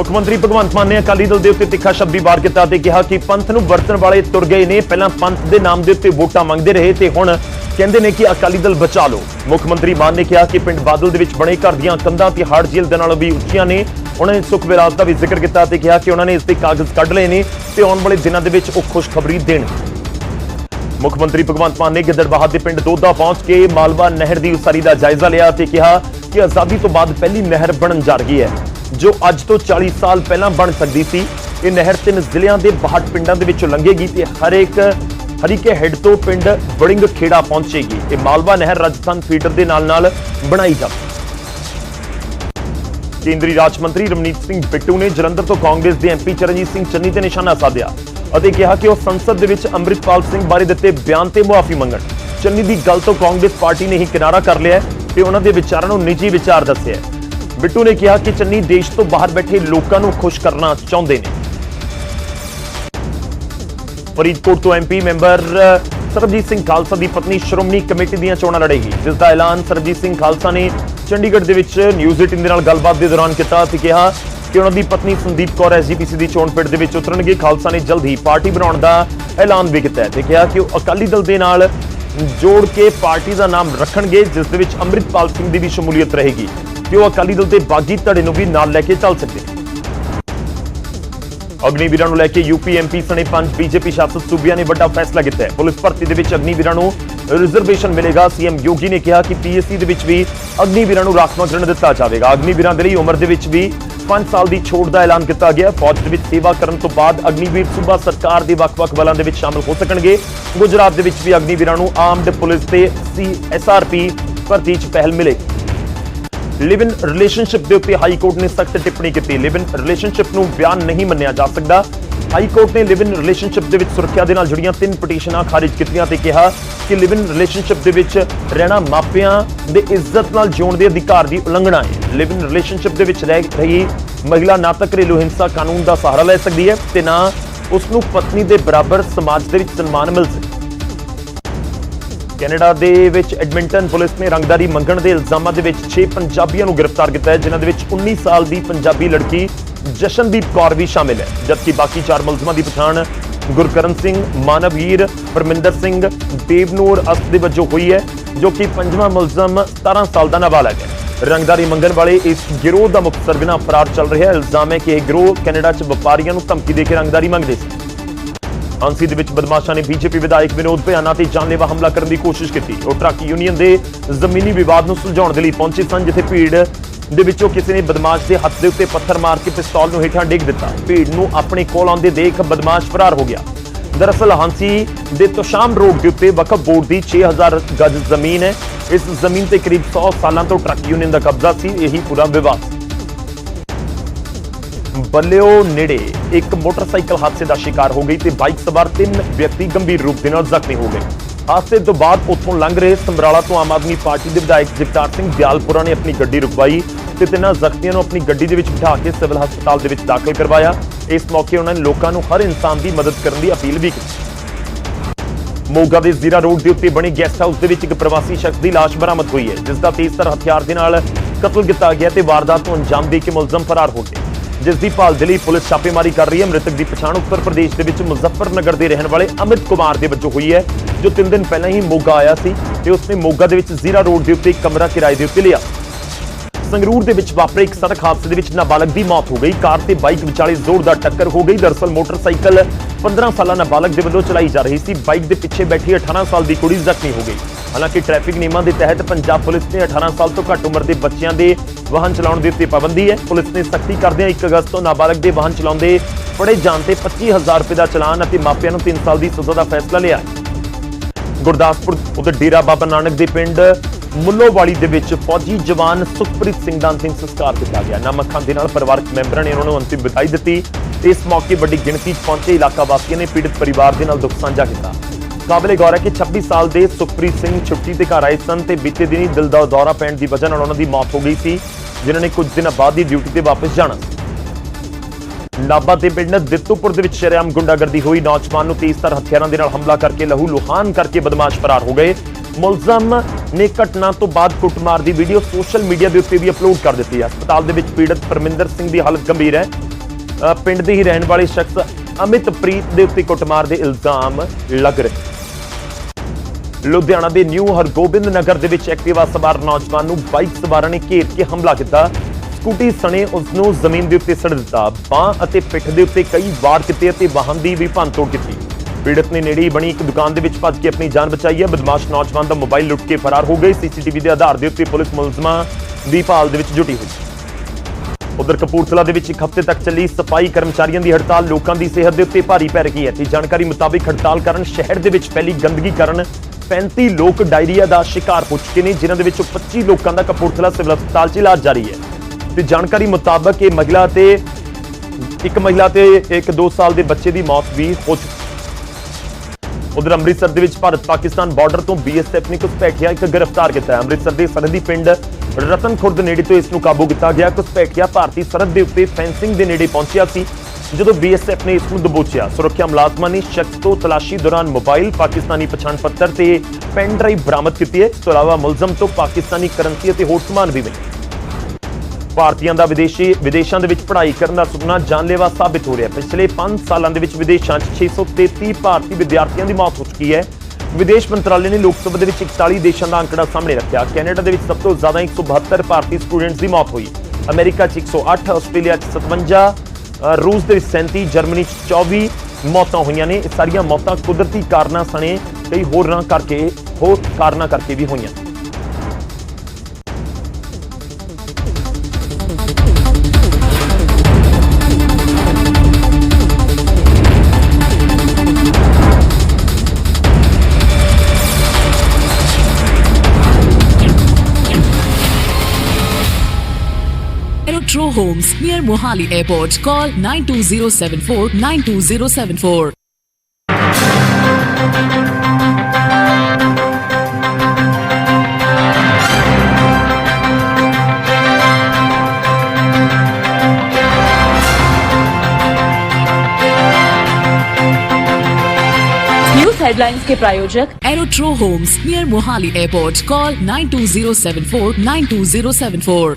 ਮੁੱਖ ਮੰਤਰੀ ਭਗਵੰਤ ਮਾਨ ਨੇ ਅਕਾਲੀ ਦਲ ਦੇ ਉੱਤੇ ਤਿੱਖਾ ਸ਼ਬਦੀ ਵਾਰ ਕੀਤਾ ਤੇ ਕਿਹਾ ਕਿ ਪੰਥ ਨੂੰ ਵਰਤਣ ਵਾਲੇ ਤੁਰ ਗਏ ਨੇ। ਪਹਿਲਾਂ ਪੰਥ ਦੇ ਨਾਮ ਦੇ ਉੱਤੇ ਵੋਟਾਂ ਮੰਗਦੇ ਰਹੇ ਤੇ ਹੁਣ ਕਹਿੰਦੇ ਨੇ ਕਿ ਅਕਾਲੀ ਦਲ ਬਚਾ ਲਓ। ਮੁੱਖ ਮੰਤਰੀ ਮਾਨ ਨੇ ਕਿਹਾ ਕਿ ਪਿੰਡ ਬਾਦਲ ਦੇ ਵਿੱਚ ਬਣੇ ਘਰ ਦੀਆਂ ਕੰਧਾਂ ਤੇ ਹਾਰਡ ਜੇਲ੍ਹ ਦੇ ਨਾਲੋਂ ਵੀ ਉੱਚੀਆਂ ਨੇ। ਉਹਨਾਂ ਨੇ ਸੁਖ ਵਿਲਾਸ ਦਾ ਵੀ ਜ਼ਿਕਰ ਕੀਤਾ ਤੇ ਕਿਹਾ ਕਿ ਉਹਨਾਂ ਨੇ ਇਸ ਦੇ ਕਾਗਜ਼ ਕੱਢ ਲਏ ਨੇ ਤੇ ਆਉਣ ਵਾਲੇ ਦਿਨਾਂ ਦੇ ਵਿੱਚ ਉਹ ਖੁਸ਼ਖਬਰੀ ਦੇਣਗੇ ਮੁੱਖ ਮੰਤਰੀ ਭਗਵੰਤ ਮਾਨ ਨੇ ਗਿੱਦੜਬਾਹਾ ਦੇ ਪਿੰਡ ਦੋਦਾ ਪਹੁੰਚ ਕੇ ਮਾਲਵਾ ਨਹਿਰ ਦੀ ਉਸਾਰੀ ਦਾ ਜਾਇਜ਼ਾ ਲਿਆ ਤੇ ਕਿਹਾ ਕਿ ਆਜ਼ਾਦੀ ਤੋਂ ਬਾਅਦ ਪਹਿਲੀ ਨਹਿਰ ਬਣਨ ਜਾ ਰਹੀ ਹੈ। ਜੋ ਅੱਜ ਤੋਂ 40 ਸਾਲ ਪਹਿਲਾਂ ਬਣ ਸਕਦੀ ਸੀ। ਇਹ ਨਹਿਰ ਤਿੰਨ ਜ਼ਿਲ੍ਹਿਆਂ ਦੇ 62 ਪਿੰਡਾਂ ਦੇ ਵਿੱਚੋਂ ਲੰਘੇਗੀ ਤੇ ਹਰੇਕ ਹਰੀਕੇ ਹੈੱਡ ਤੋਂ ਪਿੰਡ ਵੜਿੰਗ ਖੇੜਾ ਪਹੁੰਚੇਗੀ। ਇਹ ਮਾਲਵਾ ਨਹਿਰ ਰਾਜਸਥਾਨ ਫੀਡਰ ਦੇ ਨਾਲ ਨਾਲ ਬਣਾਈ ਜਾਵੇਗੀ ਕੇਂਦਰੀ ਰਾਜ ਮੰਤਰੀ ਰਮਨੀਤ ਸਿੰਘ ਬਿੱਟੂ ਨੇ ਜਲੰਧਰ ਤੋਂ ਕਾਂਗਰਸ ਦੇ ਐਮਪੀ ਚਰਨਜੀਤ ਸਿੰਘ ਚੰਨੀ ਤੇ ਨਿਸ਼ਾਨਾ ਸਾਧਿਆ ਅਤੇ ਕਿਹਾ ਕਿ ਉਹ ਸੰਸਦ ਦੇ ਵਿੱਚ ਅੰਮ੍ਰਿਤਪਾਲ ਸਿੰਘ ਬਾਰੇ ਦਿੱਤੇ ਬਿਆਨ ਤੇ ਮੁਆਫੀ ਮੰਗਣ। ਚੰਨੀ ਦੀ ਗੱਲ ਤੋਂ ਕਾਂਗਰਸ ਪਾਰਟੀ ਨੇ ਹੀ ਕਿਨਾਰਾ ਕਰ ਲਿਆ ਤੇ ਉਹਨਾਂ ਦੇ ਵਿਚਾਰਾਂ ਨੂੰ ਨਿੱਜੀ ਵਿਚਾਰ ਦੱਸਿਆ ਬਿੱਟੂ ਨੇ ਕਿਹਾ ਕਿ ਚੰਨੀ ਦੇਸ਼ ਤੋਂ ਬਾਹਰ ਬੈਠੇ ਲੋਕਾਂ ਨੂੰ ਖੁਸ਼ ਕਰਨਾ ਚਾਹੁੰਦੇ ਨੇ। ਫਰੀਦਕੋਟ ਤੋਂ ਐਮਪੀ ਮੈਂਬਰ ਸਰਬਜੀਤ ਸਿੰਘ ਖਾਲਸਾ ਦੀ ਪਤਨੀ ਸ਼੍ਰੋਮਣੀ ਕਮੇਟੀ ਦੀਆਂ ਚੋਣਾਂ ਲੜੇਗੀ, ਜਿਸ ਦਾ ਐਲਾਨ ਸਰਬਜੀਤ ਸਿੰਘ ਖਾਲਸਾ ਨੇ ਚੰਡੀਗੜ੍ਹ ਦੇ ਵਿੱਚ ਨਿਊਜ਼ 18 ਦੇ ਨਾਲ ਗੱਲਬਾਤ ਦੇ ਦੌਰਾਨ ਕੀਤਾ ਤੇ ਕਿਹਾ ਕਿ ਉਹਨਾਂ ਦੀ ਪਤਨੀ ਸੰਦੀਪ ਕੌਰ ਐਸਜੀਪੀਸੀ ਦੀ ਚੋਣ ਪਿੰਡ ਦੇ ਵਿੱਚ ਉਤਰਨਗੇ। ਖਾਲਸਾ ਨੇ ਜਲਦ ਹੀ ਪਾਰਟੀ ਬਣਾਉਣ ਦਾ ਐਲਾਨ ਵੀ ਕੀਤਾ ਹੈ ਤੇ ਕਿਹਾ ਕਿ ਉਹ ਅਕਾਲੀ ਦਲ ਦੇ ਨਾਲ ਜੋੜ ਕੇ ਪਾਰਟੀ ਦਾ ਨਾਮ ਰੱਖਣਗੇ, ਜਿਸ ਦੇ ਵਿੱਚ ਅੰਮ੍ਰਿਤਪਾਲ ਸਿੰਘ ਦੀ ਵੀ ਸ਼ਮੂਲੀਅਤ ਰਹੇਗੀ। ਕਿ ਉਹ ਅਕਾਲੀ ਦਲ ਦੇ ਬਾਗੀ ਧੜੇ ਨੂੰ ਵੀ ਨਾਲ ਲੈ ਕੇ ਚੱਲ ਸਕਦੇ ਅਗਨੀਵੀਰਾਂ ਨੂੰ ਲੈ ਕੇ ਯੂਪੀ ਐਮਪੀ ਸਣੇ ਪੰਜ ਬੀਜੇਪੀ ਸ਼ਾਸਤ ਸੂਬਿਆਂ ਨੇ ਵੱਡਾ ਫੈਸਲਾ ਕੀਤਾ ਹੈ। ਪੁਲਿਸ ਭਰਤੀ ਦੇ ਵਿੱਚ ਅਗਨੀਵੀਰਾਂ ਨੂੰ ਰਿਜ਼ਰਵੇਸ਼ਨ ਮਿਲੇਗਾ। ਸੀਐਮ ਯੋਗੀ ਨੇ ਕਿਹਾ ਕਿ ਪੀਐਸਸੀ ਦੇ ਵਿੱਚ ਵੀ ਅਗਨੀਵੀਰਾਂ ਨੂੰ ਰਾਖਵਾਂ ਰਾਖਵਾਂਕਰਨ ਦਿੱਤਾ ਜਾਵੇਗਾ। ਅਗਨੀਵੀਰਾਂ ਦੇ ਲਈ ਉਮਰ ਦੇ ਵਿੱਚ ਵੀ 5 ਸਾਲ ਦੀ ਛੋਟ ਦਾ ਐਲਾਨ ਕੀਤਾ ਗਿਆ ਫੌਜ ਦੇ ਵਿੱਚ ਸੇਵਾ ਕਰਨ ਤੋਂ ਬਾਅਦ ਅਗਨੀਵੀਰ ਸੂਬਾ ਸਰਕਾਰ ਦੇ ਵੱਖ-ਵੱਖ ਬਲਾਂ ਦੇ ਵਿੱਚ ਸ਼ਾਮਲ ਹੋ ਸਕਣਗੇ। ਗੁਜਰਾਤ ਦੇ ਵਿੱਚ ਵੀ ਅਗਨੀਵੀਰਾਂ ਨੂੰ ਆਰਮਡ ਪੁਲਿਸ ਤੇ ਸੀਐਸਆਰਪੀ ਭਰਤੀ 'ਚ ਪਹਿਲ ਮਿਲੇਗੀ। ਲਿਵ ਇਨ ਰਿਲੇਸ਼ਨਸ਼ਿਪ ਦੇ ਉੱਤੇ ਹਾਈ ਕੋਰਟ ਨੇ ਸਖਤ ਟਿੱਪਣੀ ਕੀਤੀ। ਲਿਵ ਇਨ ਰਿਲੇਸ਼ਨਸ਼ਿਪ ਨੂੰ ਬਿਆਨ ਨਹੀਂ ਮੰਨਿਆ ਜਾ ਸਕਦਾ। ਹਾਈ ਕੋਰਟ ਨੇ ਲਿਵ ਇਨ ਰਿਲੇਸ਼ਨਸ਼ਿਪ ਦੇ ਵਿੱਚ ਸੁਰੱਖਿਆ ਦੇ ਨਾਲ ਜੁੜੀਆਂ ਤਿੰਨ ਪਟੀਸ਼ਨਾਂ ਖਾਰਿਜ ਕੀਤੀਆਂ ਤੇ ਕਿਹਾ ਕਿ ਲਿਵ ਇਨ ਰਿਲੇਸ਼ਨਸ਼ਿਪ ਦੇ ਵਿੱਚ ਰਹਿਣਾ ਮਾਪਿਆਂ ਦੇ ਇੱਜ਼ਤ ਨਾਲ ਜਿਉਣ ਦੇ ਅਧਿਕਾਰ ਦੀ ਉਲੰਘਣਾ ਹੈ। ਲਿਵ ਇਨ ਰਿਲੇਸ਼ਨਸ਼ਿਪ ਦੇ ਵਿੱਚ ਰਹਿ ਰਹੀ ਮਹਿਲਾ ਨਾ ਤਾਂ ਘਰੇਲੂ ਹਿੰਸਾ ਕਾਨੂੰਨ ਦਾ ਸਹਾਰਾ ਲੈ ਸਕਦੀ ਹੈ ਤੇ ਨਾ ਉਸ ਨੂੰ ਪਤਨੀ ਦੇ ਬਰਾਬਰ ਸਮਾਜ ਦੇ ਵਿੱਚ ਸਨਮਾਨ ਮਿਲ ਸਕਦਾ ਕੈਨੇਡਾ ਦੇ ਵਿੱਚ ਐਡਮਿੰਟਨ ਪੁਲਿਸ ਨੇ ਰੰਗਦਾਰੀ ਮੰਗਣ ਦੇ ਇਲਜ਼ਾਮਾਂ ਦੇ ਵਿੱਚ 6 ਪੰਜਾਬੀਆਂ ਨੂੰ ਗ੍ਰਿਫਤਾਰ ਕੀਤਾ ਹੈ, ਜਿਨ੍ਹਾਂ ਦੇ ਵਿੱਚ 19 ਸਾਲ ਦੀ ਪੰਜਾਬੀ ਲੜਕੀ ਜਸ਼ਨਦੀਪ ਕੌਰ ਵੀ ਸ਼ਾਮਿਲ ਹੈ। ਜਦਕਿ ਬਾਕੀ ਚਾਰ ਮੁਲਜ਼ਮਾਂ ਦੀ ਪਛਾਣ ਗੁਰਕਰਨ ਸਿੰਘ ਮਾਨਵੀਰ ਪਰਮਿੰਦਰ ਸਿੰਘ, ਦੇਵਨੂਰ ਅਸਦ ਦੇ ਵਜੋਂ ਹੋਈ ਹੈ, ਜੋ ਕਿ ਪੰਜਵਾਂ ਮੁਲਜ਼ਮ 17 ਸਾਲ ਦਾ ਨਾਬਾਲਗ ਹੈ। ਰੰਗਦਾਰੀ ਮੰਗਣ ਵਾਲੇ ਇਸ ਗਿਰੋਹ ਦਾ ਮੁੱਖ ਸਰਗਨਾ ਫਰਾਰ ਚੱਲ ਰਿਹਾ ਇਲਜ਼ਾਮ ਹੈ ਕਿ ਇਹ ਗਿਰੋਹ ਕੈਨੇਡਾ 'ਚ ਵਪਾਰੀਆਂ ਨੂੰ ਧਮਕੀ ਦੇ ਕੇ ਰੰਗਦਾਰੀ ਮੰਗਦੇ ਸੀ। ਹਾਂਸੀ ਦੇ ਵਿੱਚ ਬਦਮਾਸ਼ਾਂ ਨੇ ਬੀਜੇਪੀ ਵਿਧਾਇਕ ਵਿਨੋਦ ਭਿਆਨਾ ਤੇ ਜਾਨਲੇਵਾ ਹਮਲਾ ਕਰਨ ਦੀ ਕੋਸ਼ਿਸ਼ ਕੀਤੀ। ਉਹ ਟਰੱਕ ਯੂਨੀਅਨ ਦੇ ਜ਼ਮੀਨੀ ਵਿਵਾਦ ਨੂੰ ਸੁਲਝਾਉਣ ਦੇ ਲਈ ਪਹੁੰਚੇ ਸਨ, ਜਿੱਥੇ ਭੀੜ ਦੇ ਵਿੱਚੋਂ ਕਿਸੇ ਨੇ ਬਦਮਾਸ਼ ਦੇ ਹੱਥ ਦੇ ਉੱਤੇ ਪੱਥਰ ਮਾਰ ਕੇ ਪਿਸਤੌਲ ਨੂੰ ਹੇਠਾਂ ਡੇਗ ਦਿੱਤਾ। ਭੀੜ ਨੂੰ ਆਪਣੇ ਕੋਲ ਆਉਂਦੇ ਦੇਖ ਬਦਮਾਸ਼ ਫਰਾਰ ਹੋ ਗਿਆ। ਦਰਅਸਲ ਹਾਂਸੀ ਦੇ ਤੋਸ਼ਾਮ ਰੋਡ ਦੇ ਉੱਤੇ ਵਕਫ ਬੋਰਡ ਦੀ 6000 ਗਜ ਜ਼ਮੀਨ ਹੈ। ਇਸ ਜ਼ਮੀਨ ਤੇ ਕਰੀਬ 100 ਸਾਲਾਂ ਤੋਂ ਟਰੱਕ ਯੂਨੀਅਨ ਦਾ ਕਬਜ਼ਾ ਸੀ। ਇਹੀ ਪੂਰਾ ਵਿਵਾਦ। ਬੱਲਿਓ ਨੇੜੇ ਇੱਕ ਮੋਟਰਸਾਈਕਲ ਹਾਦਸੇ ਦਾ ਸ਼ਿਕਾਰ ਹੋ ਗਈ ਤੇ ਬਾਈਕ ਸਵਾਰ ਤਿੰਨ ਵਿਅਕਤੀ ਗੰਭੀਰ ਰੂਪ ਦੇ ਨਾਲ ਜ਼ਖਮੀ ਹੋ ਗਏ। ਹਾਦਸੇ ਤੋਂ ਬਾਅਦ ਉੱਥੋਂ ਲੰਘ ਰਹੇ ਸਮਰਾਲਾ ਤੋਂ ਆਮ ਆਦਮੀ ਪਾਰਟੀ ਦੇ ਵਿਧਾਇਕ ਜਗਤਾਰ ਸਿੰਘ ਦਿਆਲਪੁਰਾ ਨੇ ਆਪਣੀ ਗੱਡੀ ਰੁਕਵਾਈ ਤੇ ਤਿੰਨਾਂ ਜ਼ਖਮੀਆਂ ਨੂੰ ਆਪਣੀ ਗੱਡੀ ਦੇ ਵਿੱਚ ਬਿਠਾ ਕੇ ਸਿਵਲ ਹਸਪਤਾਲ ਦੇ ਵਿੱਚ ਦਾਖਲ ਕਰਵਾਇਆ। ਇਸ ਮੌਕੇ ਉਹਨਾਂ ਨੇ ਲੋਕਾਂ ਨੂੰ ਹਰ ਇਨਸਾਨ ਦੀ ਮਦਦ ਕਰਨ ਦੀ ਅਪੀਲ ਵੀ ਕੀਤੀ। ਮੋਗਾ ਦੇ ਜ਼ੀਰਾ ਰੋਡ ਦੇ ਉੱਤੇ ਬਣੇ ਗੈਸਟ ਹਾਊਸ ਦੇ ਵਿੱਚ ਇੱਕ ਪ੍ਰਵਾਸੀ ਸ਼ਖਸ ਦੀ ਲਾਸ਼ ਬਰਾਮਦ ਹੋਈ ਹੈ, ਜਿਸ ਦਾ ਤੇਜ਼ਧਾਰ ਹਥਿਆਰ ਦੇ ਨਾਲ ਕਤਲ ਕੀਤਾ ਗਿਆ ਤੇ ਵਾਰਦਾਤ ਨੂੰ ਅੰਜਾਮ ਦੇ ਕੇ ਮੁਲਜ਼ਮ ਫਰਾਰ ਹੋ ਗਏ। ਜਿਸ ਦੀ ਭਾਲ ਦੇ ਲਈ ਪੁਲਿਸ ਛਾਪੇਮਾਰੀ ਕਰ ਰਹੀ ਹੈ। ਮ੍ਰਿਤਕ ਦੀ ਪਛਾਣ ਉੱਤਰ ਪ੍ਰਦੇਸ਼ ਦੇ ਵਿੱਚ ਮੁਜ਼ੱਫਰਨਗਰ ਦੇ ਰਹਿਣ ਵਾਲੇ ਅਮਿਤ ਕੁਮਾਰ ਦੇ ਵਜੋਂ ਹੋਈ ਹੈ, ਜੋ 3 ਦਿਨ ਪਹਿਲਾਂ ਹੀ ਮੋਗਾ ਆਇਆ ਸੀ ਤੇ ਉਸਨੇ ਮੋਗਾ ਦੇ ਵਿੱਚ ਜ਼ੀਰਾ ਰੋਡ ਦੇ ਉੱਤੇ ਇੱਕ ਕਮਰਾ ਕਿਰਾਏ ਦੇ ਉੱਤੇ ਲਿਆ। ਸੰਗਰੂਰ ਦੇ ਵਿੱਚ ਵਾਪਰੇ ਇੱਕ ਸੜਕ ਹਾਦਸੇ ਦੇ ਵਿੱਚ ਨਾਬਾਲਗ ਦੀ ਮੌਤ ਹੋ ਗਈ। ਕਾਰ ਤੇ ਬਾਈਕ ਵਿਚਾਲੇ ਜ਼ੋਰਦਾਰ ਟੱਕਰ ਹੋ ਗਈ। ਦਰਅਸਲ ਮੋਟਰਸਾਈਕਲ 15 ਸਾਲਾ ਨਾਬਾਲਗ ਦੇ ਵੱਲੋਂ ਚਲਾਈ ਜਾ ਰਹੀ ਸੀ। ਬਾਈਕ ਦੇ ਪਿੱਛੇ ਬੈਠੀ 18 ਸਾਲ ਦੀ ਕੁੜੀ ਜ਼ਖਮੀ ਹੋ ਗਈ। ਹਾਲਾਂਕਿ ਟ੍ਰੈਫਿਕ ਨਿਯਮਾਂ ਦੇ ਤਹਿਤ ਪੰਜਾਬ ਪੁਲਿਸ ਨੇ 18 ਸਾਲ ਤੋਂ ਘੱਟ ਉਮਰ ਦੇ ਬੱਚਿਆਂ ਦੇ ਵਾਹਨ ਚਲਾਉਣ ਦੇ ਉੱਤੇ ਪਾਬੰਦੀ ਹੈ। ਪੁਲਿਸ ਨੇ ਸਖਤੀ ਕਰਦਿਆਂ 1 ਅਗਸਤ ਤੋਂ ਨਾਬਾਲਗ ਦੇ ਵਾਹਨ ਚਲਾਉਂਦੇ ਫੜੇ ਜਾਣ ਤੇ 25000 ਰੁਪਏ ਦਾ ਚਲਾਨ ਅਤੇ ਮਾਪਿਆਂ ਨੂੰ 3 ਸਾਲ ਦੀ ਸਜ਼ਾ ਦਾ ਫੈਸਲਾ ਲਿਆ। ਗੁਰਦਾਸਪੁਰ ਉਧਰ ਡੇਰਾ ਬਾਬਾ ਨਾਨਕ ਦੇ ਪਿੰਡ ਮੁੱਲੋਵਾਲੀ ਦੇ ਵਿੱਚ ਫੌਜੀ ਜਵਾਨ ਸੁਖਪ੍ਰੀਤ ਸਿੰਘ ਦਾ ਅੰਤਿਮ ਸੰਸਕਾਰ ਕੀਤਾ ਗਿਆ। ਨਮਕਾਂ ਦੇ ਨਾਲ ਪਰਿਵਾਰਕ ਮੈਂਬਰਾਂ ਨੇ ਉਹਨਾਂ ਨੂੰ ਅੰਤਿਮ ਵਿਦਾਈ ਦਿੱਤੀ। ਇਸ ਮੌਕੇ ਵੱਡੀ ਗਿਣਤੀ 'ਚ ਪਹੁੰਚੇ ਇਲਾਕਾ ਵਾਸੀਆਂ ਨੇ ਪੀੜਤ ਪਰਿਵਾਰ ਦੇ ਨਾਲ ਦੁੱਖ ਸਾਂਝਾ ਕੀਤਾ। ਕਾਬਲੇ ਗੌਰ ਹੈ ਕਿ 26 ਸਾਲ ਦੇ ਸੁਖਪ੍ਰੀਤ ਸਿੰਘ ਛੁੱਟੀ ਤੇ ਘਰ ਆਏ ਸਨ ਤੇ ਬੀਤੇ ਦਿਨੀ ਦਿਲ ਦਾ ਦੌਰਾ ਪੈਣ ਦੀ ਵਜ੍ਹਾ ਨਾਲ ਉਹਨਾਂ ਦੀ ਮੌਤ ਹੋ ਗਈ ਸੀ, ਜਿਨ੍ਹਾਂ ਨੇ ਕੁਝ ਦਿਨਾਂ ਬਾਅਦ ਹੀ ਡਿਊਟੀ ਤੇ ਵਾਪਸ ਜਾਣਾ ਸੀ। ਨਾਭਾ ਦੇ ਪਿੰਡ ਦਿੱਤੂਪੁਰ ਦੇ ਵਿੱਚ ਸ਼ਰੇਆਮ ਗੁੰਡਾਗਰਦੀ ਹੋਈ। ਨੌਜਵਾਨ ਨੂੰ ਤੇਜ਼ਧਾਰ ਹਥਿਆਰਾਂ ਦੇ ਨਾਲ ਹਮਲਾ ਕਰਕੇ ਲਹੂ ਲੁਹਾਨ ਕਰਕੇ ਬਦਮਾਸ਼ ਫਰਾਰ ਹੋ ਗਏ। ਮੁਲਜ਼ਮ ਨੇ ਘਟਨਾ ਤੋਂ ਬਾਅਦ ਕੁੱਟਮਾਰ ਦੀ ਵੀਡੀਓ ਸੋਸ਼ਲ ਮੀਡੀਆ ਦੇ ਉੱਤੇ ਵੀ ਅਪਲੋਡ ਕਰ ਦਿੱਤੀ ਹੈ। ਹਸਪਤਾਲ ਦੇ ਵਿੱਚ ਪੀੜਤ ਪਰਮਿੰਦਰ ਸਿੰਘ ਦੀ ਹਾਲਤ ਗੰਭੀਰ ਹੈ। ਪਿੰਡ ਦੇ ਹੀ ਰਹਿਣ ਵਾਲੇ ਸ਼ਖਸ ਅਮਿਤਪ੍ਰੀਤ ਦੇ ਉੱਤੇ ਕੁੱਟਮਾਰ ਦੇ ਇਲਜ਼ਾਮ ਲੱਗ ਰਹੇ। ਲੁਧਿਆਣਾ ਦੇ ਨਿਊ ਹਰਗੋਬਿੰਦ ਨਗਰ ਦੇ ਵਿੱਚ ਐਕਟਿਵਾ ਸਵਾਰ ਨੌਜਵਾਨ ਨੂੰ ਬਾਈਕ ਸਵਾਰਾਂ ਨੇ ਘੇਰ ਕੇ ਹਮਲਾ ਕੀਤਾ। ਸਕੂਟੀ ਸਣੇ ਉਸ ਨੂੰ ਜ਼ਮੀਨ ਦੇ ਉੱਤੇ ਸੜ ਦਿੱਤਾ। ਬਾਹ ਅਤੇ ਪਿੱਠ ਦੇ ਉੱਤੇ ਕਈ ਵਾਰ ਕੀਤੇ ਅਤੇ ਵਾਹਨ ਦੀ ਵੀ ਭੰਨਤੋੜ ਕੀਤੀ। ਪੀੜਤ ਨੇ ਨੇੜੇ ਬਣੀ ਇੱਕ ਦੁਕਾਨ ਦੇ ਵਿੱਚ ਭੱਜ ਕੇ ਆਪਣੀ ਜਾਨ ਬਚਾਈ ਹੈ। ਬਦਮਾਸ਼ ਨੌਜਵਾਨ ਦਾ ਮੋਬਾਈਲ ਲੁੱਟ ਕੇ ਫਰਾਰ ਹੋ ਗਏ। ਸੀਸੀਟੀਵੀ ਦੇ ਆਧਾਰ ਦੇ ਉੱਤੇ ਪੁਲਿਸ ਮੁਲਜ਼ਮਾਂ ਦੀ ਭਾਲ ਦੇ ਵਿੱਚ ਜੁਟੀ ਹੋਈ। ਉਧਰ ਕਪੂਰਥਲਾ ਦੇ ਵਿੱਚ ਇੱਕ ਹਫ਼ਤੇ ਤੱਕ ਚੱਲੀ ਸਫ਼ਾਈ ਕਰਮਚਾਰੀਆਂ ਦੀ ਹੜਤਾਲ, ਲੋਕਾਂ ਦੀ ਸਿਹਤ ਦੇ ਉੱਤੇ ਭਾਰੀ ਪੈ ਰਹੀ ਹੈ। ਤੇ ਜਾਣਕਾਰੀ ਮੁਤਾਬਿਕ ਹੜਤਾਲ ਕਾਰਨ ਸ਼ਹਿਰ ਦੇ ਵਿੱਚ ਫੈਲੀ ਗੰਦਗੀ ਕਾਰਨ 35 ਲੋਕ ਡਾਇਰੀਆ ਦਾ ਸ਼ਿਕਾਰ ਹੋ ਚੁੱਕੇ ਨੇ, ਜਿਨ੍ਹਾਂ ਦੇ ਵਿੱਚੋਂ 25 ਲੋਕਾਂ ਦਾ ਕਪੂਰਥਲਾ ਸਿਵਲ ਹਸਪਤਾਲ 'ਚ ਇਲਾਜ ਜਾਰੀ ਹੈ। ਤੇ ਜਾਣਕਾਰੀ ਮੁਤਾਬਕ ਇਹ ਮਹਿਲਾ ਤੇ ਇੱਕ ਮਹਿਲਾ ਤੇ ਇੱਕ 2 ਸਾਲ ਦੇ ਬੱਚੇ ਦੀ ਮੌਤ ਵੀ ਹੋ ਚੁੱਕੀ ਉਧਰ ਅੰਮ੍ਰਿਤਸਰ ਦੇ ਵਿੱਚ ਭਾਰਤ ਪਾਕਿਸਤਾਨ ਬਾਰਡਰ ਤੋਂ ਬੀਐਸਐਫ ਨੇ ਘੁਸਪੈਠੀਆ ਇੱਕ ਗ੍ਰਿਫਤਾਰ ਕੀਤਾ ਹੈ। ਅੰਮ੍ਰਿਤਸਰ ਦੇ ਸਰਹੱਦੀ ਪਿੰਡ ਰਤਨ ਖੁਰਦ ਨੇੜੇ ਤੋਂ ਇਸ ਨੂੰ ਕਾਬੂ ਕੀਤਾ ਗਿਆ। ਘੁਸਪੈਠੀਆ ਭਾਰਤੀ ਸਰਹੱਦ ਦੇ ਉੱਤੇ ਫੈਂਸਿੰਗ ਦੇ ਨੇੜੇ ਪਹੁੰਚਿਆ ਸੀ, ਜਦੋਂ ਬੀਐਸਐਫ ਨੇ ਇਸ ਨੂੰ ਦਬੋਚਿਆ। ਸੁਰੱਖਿਆ ਮੁਲਾਜ਼ਮਾਂ ਨੇ ਸ਼ਖਸ ਤੋਂ ਤਲਾਸ਼ੀ ਦੌਰਾਨ ਮੋਬਾਈਲ, ਪਾਕਿਸਤਾਨੀ ਪਛਾਣ ਪੱਤਰ ਤੇ ਪੈਨ ਡਰਾਈਵ ਬਰਾਮਦ ਕੀਤੀ ਹੈ। ਇਸ ਤੋਂ ਇਲਾਵਾ ਮੁਲਜ਼ਮ ਤੋਂ ਪਾਕਿਸਤਾਨੀ ਕਰੰਸੀ ਅਤੇ ਹੋਰ ਸਮਾਨ ਵੀ ਮਿਲੇ। ਭਾਰਤੀਆਂ ਦਾ ਵਿਦੇਸ਼ੀ, ਵਿਦੇਸ਼ਾਂ ਦੇ ਵਿੱਚ ਪੜ੍ਹਾਈ ਕਰਨ ਦਾ ਸੁਪਨਾ ਜਾਨਲੇਵਾ ਸਾਬਿਤ ਹੋ ਰਿਹਾ ਪਿਛਲੇ 5 ਸਾਲਾਂ ਦੇ ਵਿੱਚ ਵਿਦੇਸ਼ਾਂ 'ਚ 633 ਭਾਰਤੀ ਵਿਦਿਆਰਥੀਆਂ ਦੀ ਮੌਤ ਹੋ ਚੁੱਕੀ ਹੈ। ਵਿਦੇਸ਼ ਮੰਤਰਾਲੇ ਨੇ ਲੋਕ ਸਭਾ ਦੇ ਵਿੱਚ 41 ਦੇਸ਼ਾਂ ਦਾ ਅੰਕੜਾ ਸਾਹਮਣੇ ਰੱਖਿਆ। ਕੈਨੇਡਾ ਦੇ ਵਿੱਚ ਸਭ ਤੋਂ ਜ਼ਿਆਦਾ 172 ਭਾਰਤੀ ਸਟੂਡੈਂਟਸ ਦੀ ਮੌਤ ਹੋਈ। ਅਮਰੀਕਾ 'ਚ 108 ਆਸਟ੍ਰੇਲੀਆ 'ਚ 57 ਰੂਸ ਦੇ ਵਿੱਚ 37 ਜਰਮਨੀ 'ਚ 24 ਮੌਤਾਂ ਹੋਈਆਂ ਨੇ। ਇਹ ਸਾਰੀਆਂ ਮੌਤਾਂ ਕੁਦਰਤੀ ਕਾਰਨਾਂ ਸਣੇ ਕਈ ਹੋਰਾਂ ਕਰਕੇ, ਹੋਰ ਕਾਰਨਾਂ ਕਰਕੇ ਵੀ ਹੋਈਆਂ। Aerotrue Homes near Mohali Airport. Call 92074 92074. News headlines के प्रायोजक Aerotrue Homes near Mohali Airport. Call 92074 92074.